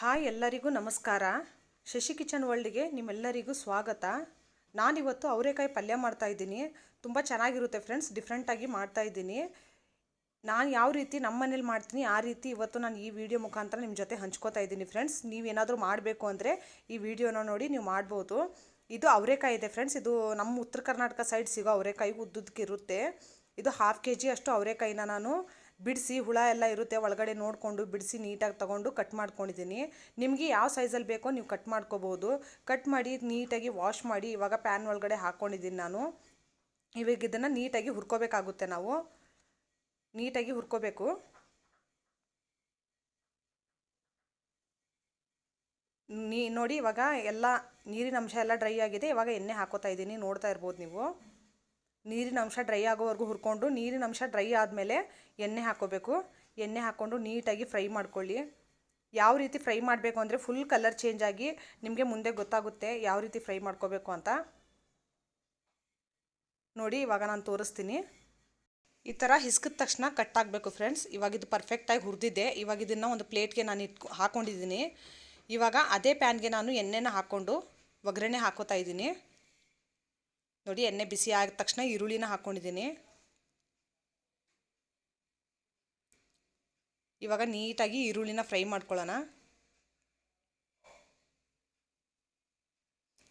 Hi ಎಲ್ಲರಿಗೂ ನಮಸ್ಕಾರ. Shashi kitchen ವರ್ಲ್ಡ್ಗೆ ನಿಮ್ಮೆಲ್ಲರಿಗೂ ಸ್ವಾಗತ. ನಾನಿವತ್ತು ಅವರೆಕಾಯಿ ಪಲ್ಯ ಮಾಡ್ತಾಯಿದ್ದೀನಿ ತುಂಬ ಚೆನ್ನಾಗಿರುತ್ತೆ ಫ್ರೆಂಡ್ಸ್ ಡಿಫ್ರೆಂಟಾಗಿ ಮಾಡ್ತಾ ಇದ್ದೀನಿ. ನಾನು ಯಾವ ರೀತಿ ನಮ್ಮ ಮನೇಲಿ ಮಾಡ್ತೀನಿ, ಆ ರೀತಿ ಇವತ್ತು ನಾನು ಈ ವಿಡಿಯೋ ಮುಖಾಂತರ ನಿಮ್ಮ ಜೊತೆ ಹಂಚ್ಕೋತಾ ಇದ್ದೀನಿ ಫ್ರೆಂಡ್ಸ್. ನೀವೇನಾದರೂ ಮಾಡಬೇಕು ಅಂದರೆ ಈ ವಿಡಿಯೋನ ನೋಡಿ ನೀವು ಮಾಡ್ಬೋದು. ಇದು ಅವರೆಕಾಯಿ ಇದೆ ಫ್ರೆಂಡ್ಸ್. ಇದು ನಮ್ಮ ಉತ್ತರ ಕರ್ನಾಟಕ ಸೈಡ್ ಸಿಗೋ ಅವರೆಕಾಯಿ ಉದ್ದಕ್ಕಿರುತ್ತೆ ಇದು ಹಾಫ್ ಕೆ ಜಿ ಅಷ್ಟು ಅವರೆಕಾಯಿನ ನಾನು ಬಿಡಿಸಿ ಹುಳ ಎಲ್ಲ ಇರುತ್ತೆ, ಒಳಗಡೆ ನೋಡಿಕೊಂಡು ಬಿಡಿಸಿ ನೀಟಾಗಿ ತೊಗೊಂಡು ಕಟ್ ಮಾಡ್ಕೊಂಡಿದ್ದೀನಿ. ನಿಮಗೆ ಯಾವ ಸೈಜಲ್ಲಿ ಬೇಕೋ ನೀವು ಕಟ್ ಮಾಡ್ಕೋಬೋದು. ಕಟ್ ಮಾಡಿ ನೀಟಾಗಿ ವಾಶ್ ಮಾಡಿ ಇವಾಗ ಪ್ಯಾನ್ ಒಳಗಡೆ ಹಾಕ್ಕೊಂಡಿದ್ದೀನಿ ನಾನು. ಇವಾಗ ಇದನ್ನು ನೀಟಾಗಿ ಹುರ್ಕೋಬೇಕಾಗುತ್ತೆ ನಾವು. ನೀಟಾಗಿ ಹುರ್ಕೋಬೇಕು. ನೀ ನೋಡಿ ಇವಾಗ ಎಲ್ಲ ನೀರಿನ ಅಂಶ ಎಲ್ಲ ಡ್ರೈ ಆಗಿದೆ. ಇವಾಗ ಎಣ್ಣೆ ಹಾಕೋತಾ ಇದ್ದೀನಿ, ನೋಡ್ತಾ ಇರ್ಬೋದು ನೀವು. ನೀರಿನ ಅಂಶ ಡ್ರೈ ಆಗೋವರೆಗೂ ಹುರ್ಕೊಂಡು ನೀರಿನ ಅಂಶ ಡ್ರೈ ಆದಮೇಲೆ ಎಣ್ಣೆ ಹಾಕೋಬೇಕು. ಎಣ್ಣೆ ಹಾಕ್ಕೊಂಡು ನೀಟಾಗಿ ಫ್ರೈ ಮಾಡ್ಕೊಳ್ಳಿ. ಯಾವ ರೀತಿ ಫ್ರೈ ಮಾಡಬೇಕು ಅಂದರೆ ಫುಲ್ ಕಲರ್ ಚೇಂಜ್ ಆಗಿ ನಿಮಗೆ ಮುಂದೆ ಗೊತ್ತಾಗುತ್ತೆ ಯಾವ ರೀತಿ ಫ್ರೈ ಮಾಡ್ಕೋಬೇಕು ಅಂತ. ನೋಡಿ, ಇವಾಗ ನಾನು ತೋರಿಸ್ತೀನಿ. ಈ ಥರ ಹಿಸ್ಕಿದ ತಕ್ಷಣ ಕಟ್ ಆಗಬೇಕು ಫ್ರೆಂಡ್ಸ್ ಇವಾಗ ಇದು ಪರ್ಫೆಕ್ಟಾಗಿ ಹುರಿದಿದೆ. ಇವಾಗ ಇದನ್ನು ಒಂದು ಪ್ಲೇಟ್ಗೆ ನಾನು ಇಟ್ಕೊ ಹಾಕ್ಕೊಂಡಿದ್ದೀನಿ ಇವಾಗ ಅದೇ ಪ್ಯಾನ್ಗೆ ನಾನು ಎಣ್ಣೆನ ಹಾಕ್ಕೊಂಡು ಒಗ್ಗರಣೆ ಹಾಕೋತಾ ಇದ್ದೀನಿ. ನೋಡಿ, ಎಣ್ಣೆ ಬಿಸಿ ಆದ ತಕ್ಷಣ ಈರುಳ್ಳಿನ ಹಾಕ್ಕೊಂಡಿದ್ದೀನಿ ಇವಾಗ ನೀಟಾಗಿ ಈರುಳ್ಳಿನ ಫ್ರೈ ಮಾಡ್ಕೊಳ್ಳೋಣ.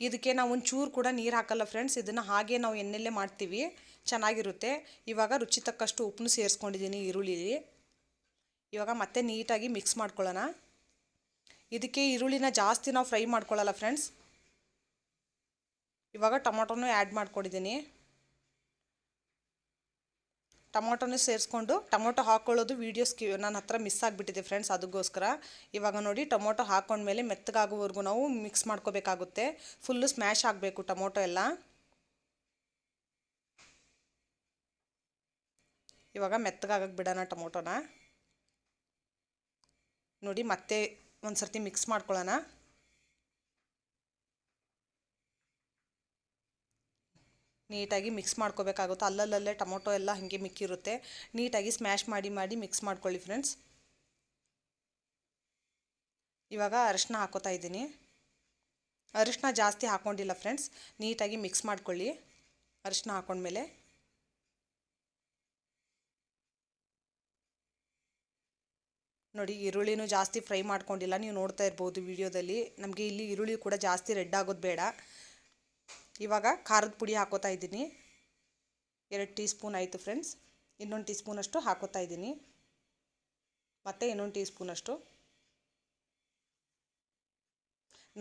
ಇದಕ್ಕೆ ನಾವು ಒಂಚೂರು ಕೂಡ ನೀರು ಹಾಕಲ್ಲ ಫ್ರೆಂಡ್ಸ್, ಇದನ್ನು ಹಾಗೆ ನಾವು ಎಣ್ಣೆಲ್ಲೇ ಮಾಡ್ತೀವಿ, ಚೆನ್ನಾಗಿರುತ್ತೆ. ಇವಾಗ ರುಚಿ ತಕ್ಕಷ್ಟು ಉಪ್ಪನ್ನು ಸೇರಿಸ್ಕೊಂಡಿದ್ದೀನಿ ಈರುಳ್ಳಿಲಿ. ಇವಾಗ ಮತ್ತೆ ನೀಟಾಗಿ ಮಿಕ್ಸ್ ಮಾಡ್ಕೊಳ್ಳೋಣ. ಇದಕ್ಕೆ ಈರುಳ್ಳಿನ ಜಾಸ್ತಿ ನಾವು ಫ್ರೈ ಮಾಡ್ಕೊಳ್ಳಲ್ಲ ಫ್ರೆಂಡ್ಸ್. ಇವಾಗ ಟೊಮೊಟೊನೂ ಆ್ಯಡ್ ಮಾಡ್ಕೊಂಡಿದ್ದೀನಿ ಟೊಮೊಟೊನೇ ಸೇರಿಸ್ಕೊಂಡು ಟೊಮೊಟೊ ಹಾಕ್ಕೊಳ್ಳೋದು ವೀಡಿಯೋಸ್ ಕ್ಯೂ ನನ್ನ ಹತ್ರ ಮಿಸ್ ಆಗಿಬಿಟ್ಟಿದೆ ಫ್ರೆಂಡ್ಸ್ ಅದಕ್ಕೋಸ್ಕರ ಇವಾಗ ನೋಡಿ ಟೊಮೊಟೊ ಹಾಕ್ಕೊಂಡ್ಮೇಲೆ ಮೆತ್ತಗಾಗೋವರೆಗೂ ನಾವು ಮಿಕ್ಸ್ ಮಾಡ್ಕೋಬೇಕಾಗುತ್ತೆ. ಫುಲ್ಲು ಸ್ಮ್ಯಾಶ್ ಆಗಬೇಕು ಟೊಮೊಟೊ ಎಲ್ಲ. ಇವಾಗ ಮೆತ್ತಗಾಗಕ್ಕೆ ಬಿಡೋಣ ಟೊಮೊಟೊನ. ನೋಡಿ ಮತ್ತೆ ಒಂದು ಸರ್ತಿ ಮಿಕ್ಸ್ ಮಾಡ್ಕೊಳ್ಳೋಣ. ನೀಟಾಗಿ ಮಿಕ್ಸ್ ಮಾಡ್ಕೋಬೇಕಾಗುತ್ತೆ. ಅಲ್ಲಲ್ಲಲ್ಲೇ ಟೊಮೊಟೊ ಎಲ್ಲ ಹಾಗೆ ಮಿಕ್ಕಿರುತ್ತೆ. ನೀಟಾಗಿ ಸ್ಮ್ಯಾಶ್ ಮಾಡಿ ಮಾಡಿ ಮಿಕ್ಸ್ ಮಾಡ್ಕೊಳ್ಳಿ ಫ್ರೆಂಡ್ಸ್. ಇವಾಗ ಅರಿಶಿನ ಹಾಕೋತಾ ಇದ್ದೀನಿ. ಅರಿಶಿನ ಜಾಸ್ತಿ ಹಾಕ್ಕೊಂಡಿಲ್ಲ ಫ್ರೆಂಡ್ಸ್. ನೀಟಾಗಿ ಮಿಕ್ಸ್ ಮಾಡ್ಕೊಳ್ಳಿ. ಅರಿಶಿನ ಹಾಕೊಂಡ್ಮೇಲೆ. ನೋಡಿ, ಈರುಳ್ಳಿನೂ ಜಾಸ್ತಿ ಫ್ರೈ ಮಾಡ್ಕೊಂಡಿಲ್ಲ. ನೀವು ನೋಡ್ತಾ ಇರ್ಬೋದು ವಿಡಿಯೋದಲ್ಲಿ. ನಮಗೆ ಇಲ್ಲಿ ಈರುಳ್ಳಿ ಕೂಡ ಜಾಸ್ತಿ ರೆಡ್ ಆಗೋದು ಬೇಡ. ಇವಾಗ ಖಾರದ ಪುಡಿ ಹಾಕೋತಾ ಇದ್ದೀನಿ. ಎರಡು ಟೀ ಸ್ಪೂನ್ ಆಯಿತು ಫ್ರೆಂಡ್ಸ್. ಇನ್ನೊಂದು ಟೀ ಸ್ಪೂನಷ್ಟು ಹಾಕೋತಾ ಇದ್ದೀನಿ. ಮತ್ತು ಇನ್ನೊಂದು ಟೀ ಸ್ಪೂನಷ್ಟು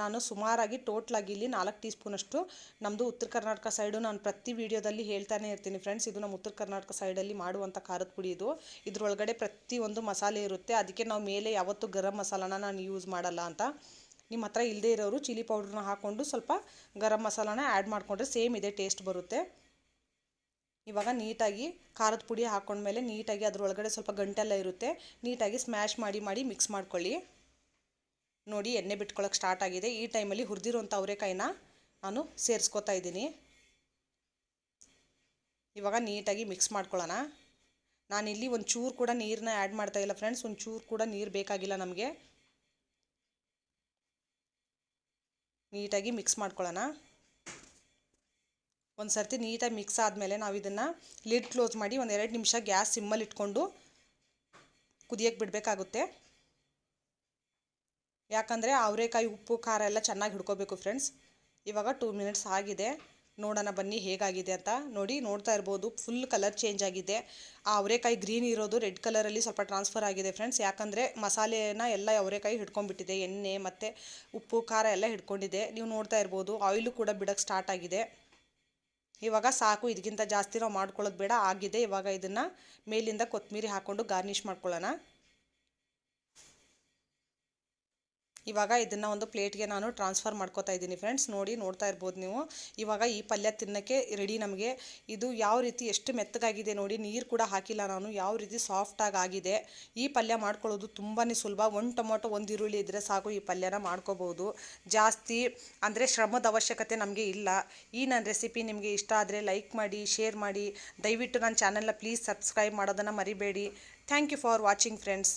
ನಾನು ಸುಮಾರಾಗಿ ಟೋಟ್ಲಾಗಿ ಇಲ್ಲಿ ನಾಲ್ಕು ಟೀ ಸ್ಪೂನಷ್ಟು ನಮ್ಮದು ಉತ್ತರ ಕರ್ನಾಟಕ ಸೈಡು ನಾನು ಪ್ರತಿ ವಿಡಿಯೋದಲ್ಲಿ ಹೇಳ್ತಾನೆ ಇರ್ತೀನಿ ಫ್ರೆಂಡ್ಸ್. ಇದು ನಮ್ಮ ಉತ್ತರ ಕರ್ನಾಟಕ ಸೈಡಲ್ಲಿ ಮಾಡುವಂಥ ಖಾರದ ಪುಡಿ ಇದು. ಇದರೊಳಗಡೆ ಪ್ರತಿಯೊಂದು ಮಸಾಲೆ ಇರುತ್ತೆ. ಅದಕ್ಕೆ ನಾವು ಮೇಲೆ ಯಾವತ್ತೂ ಗರಂ ಮಸಾಲಾನ ನಾನು ಯೂಸ್ ಮಾಡಲ್ಲ ಅಂತ. ನಿಮ್ಮ ಹತ್ರ ಇಲ್ಲದೇ ಇರೋರು ಚಿಲ್ಲಿ ಪೌಡ್ರನ್ನ ಹಾಕ್ಕೊಂಡು ಸ್ವಲ್ಪ ಗರಂ ಮಸಾಲಾನ ಆ್ಯಡ್ ಮಾಡಿಕೊಂಡ್ರೆ ಸೇಮ್ ಇದೆ ಟೇಸ್ಟ್ ಬರುತ್ತೆ. ಇವಾಗ ನೀಟಾಗಿ ಖಾರದ ಪುಡಿ ಹಾಕ್ಕೊಂಡ್ಮೇಲೆ ನೀಟಾಗಿ ಅದರೊಳಗಡೆ ಸ್ವಲ್ಪ ಗಂಟೆಲ್ಲ ಇರುತ್ತೆ. ನೀಟಾಗಿ ಸ್ಮ್ಯಾಶ್ ಮಾಡಿ ಮಾಡಿ ಮಿಕ್ಸ್ ಮಾಡ್ಕೊಳ್ಳಿ. ನೋಡಿ ಎಣ್ಣೆ ಬಿಟ್ಕೊಳ್ಳೋಕೆ ಸ್ಟಾರ್ಟ್ ಆಗಿದೆ. ಈ ಟೈಮಲ್ಲಿ ಹುರಿದಿರೋಂಥ ಅವರೆಕಾಯಿನ ನಾನು ಸೇರಿಸ್ಕೊತಾ ಇದ್ದೀನಿ. ಇವಾಗ ನೀಟಾಗಿ ಮಿಕ್ಸ್ ಮಾಡ್ಕೊಳ್ಳೋಣ. ನಾನಿಲ್ಲಿ ಒಂದು ಚೂರು ಕೂಡ ನೀರನ್ನ ಆ್ಯಡ್ ಮಾಡ್ತಾ ಇಲ್ಲ ಫ್ರೆಂಡ್ಸ್ ಒಂದು ಚೂರು ಕೂಡ ನೀರು ಬೇಕಾಗಿಲ್ಲ ನಮಗೆ. ನೀಟಾಗಿ ಮಿಕ್ಸ್ ಮಾಡ್ಕೊಳ್ಳೋಣ. ಒಂದು ಸರ್ತಿ ನೀಟಾಗಿ ಮಿಕ್ಸ್ ಆದಮೇಲೆ ನಾವು ಇದನ್ನು ಲಿಡ್ ಕ್ಲೋಸ್ ಮಾಡಿ ಒಂದು ಎರಡು ನಿಮಿಷ ಗ್ಯಾಸ್ ಸಿಮ್ಮಲ್ಲಿ ಇಟ್ಕೊಂಡು ಕುದಿಯೋಕ್ಕೆ ಬಿಡಬೇಕಾಗುತ್ತೆ. ಯಾಕಂದರೆ ಅವರೆಕಾಯಿ ಉಪ್ಪು, ಖಾರ ಎಲ್ಲ ಚೆನ್ನಾಗಿ ಹಿಡ್ಕೋಬೇಕು ಫ್ರೆಂಡ್ಸ್ ಇವಾಗ ಟೂ ಮಿನಿಟ್ಸ್ ಆಗಿದೆ. ನೋಡೋಣ ಬನ್ನಿ ಹೇಗಾಗಿದೆ ಅಂತ ನೋಡಿ ನೋಡ್ತಾ ಇರ್ಬೋದು. ಫುಲ್ ಕಲರ್ ಚೇಂಜ್ ಆಗಿದೆ. ಆ ಅವರೆಕಾಯಿ ಗ್ರೀನ್ ಇರೋದು ರೆಡ್ ಕಲರಲ್ಲಿ ಸ್ವಲ್ಪ ಟ್ರಾನ್ಸ್ಫರ್ ಆಗಿದೆ ಫ್ರೆಂಡ್ಸ್ ಯಾಕಂದರೆ ಮಸಾಲೆನ ಎಲ್ಲ ಅವರೆಕಾಯಿ ಹಿಡ್ಕೊಂಡ್ಬಿಟ್ಟಿದೆ. ಎಣ್ಣೆ ಮತ್ತು ಉಪ್ಪು, ಖಾರ ಎಲ್ಲ ಹಿಡ್ಕೊಂಡಿದೆ. ನೀವು ನೋಡ್ತಾ ಇರ್ಬೋದು ಆಯಿಲು ಕೂಡ ಬಿಡೋಕ್ಕೆ ಸ್ಟಾರ್ಟ್ ಆಗಿದೆ. ಇವಾಗ ಸಾಕು ಇದಕ್ಕಿಂತ ಜಾಸ್ತಿ ನಾವು ಮಾಡ್ಕೊಳ್ಳೋದು ಬೇಡ. ಆಗಿದೆ. ಇವಾಗ ಇದನ್ನು ಮೇಲಿಂದ ಕೊತ್ತಂಬರಿ ಹಾಕ್ಕೊಂಡು ಗಾರ್ನಿಷ್ ಮಾಡ್ಕೊಳ್ಳೋಣ. ಇವಾಗ ಇದನ್ನು ಒಂದು ಪ್ಲೇಟ್ಗೆ ನಾನು ಟ್ರಾನ್ಸ್ಫರ್ ಮಾಡ್ಕೋತಾ ಇದ್ದೀನಿ ಫ್ರೆಂಡ್ಸ್. ನೋಡಿ, ನೋಡ್ತಾ ಇರ್ಬೋದು ನೀವು. ಇವಾಗ ಈ ಪಲ್ಯ ತಿನ್ನೋಕ್ಕೆ ರೆಡಿ ನಮಗೆ. ಇದು ಯಾವ ರೀತಿ ಎಷ್ಟು ಮೆತ್ತಗಾಗಿದೆ ನೋಡಿ, ನೀರು ಕೂಡ ಹಾಕಿಲ್ಲ ನಾನು. ಯಾವ ರೀತಿ ಸಾಫ್ಟಾಗಿ ಆಗಿದೆ. ಈ ಪಲ್ಯ ಮಾಡ್ಕೊಳ್ಳೋದು ತುಂಬಾ ಸುಲಭ. ಒಂದು ಟೊಮೊಟೊ, ಒಂದು ಈರುಳ್ಳಿ ಇದ್ದರೆ ಸಾಕು ಈ ಪಲ್ಯನ ಮಾಡ್ಕೋಬೋದು. ಜಾಸ್ತಿ ಅಂದರೆ ಶ್ರಮದ ಅವಶ್ಯಕತೆ ನಮಗೆ ಇಲ್ಲ. ಈ ನನ್ನ ರೆಸಿಪಿ ನಿಮಗೆ ಇಷ್ಟ ಆದರೆ ಲೈಕ್ ಮಾಡಿ ಶೇರ್ ಮಾಡಿ. ದಯವಿಟ್ಟು ನನ್ನ ಚಾನಲ್ನ ಪ್ಲೀಸ್ ಸಬ್ಸ್ಕ್ರೈಬ್ ಮಾಡೋದನ್ನು ಮರಿಬೇಡಿ. Thank you for watching friends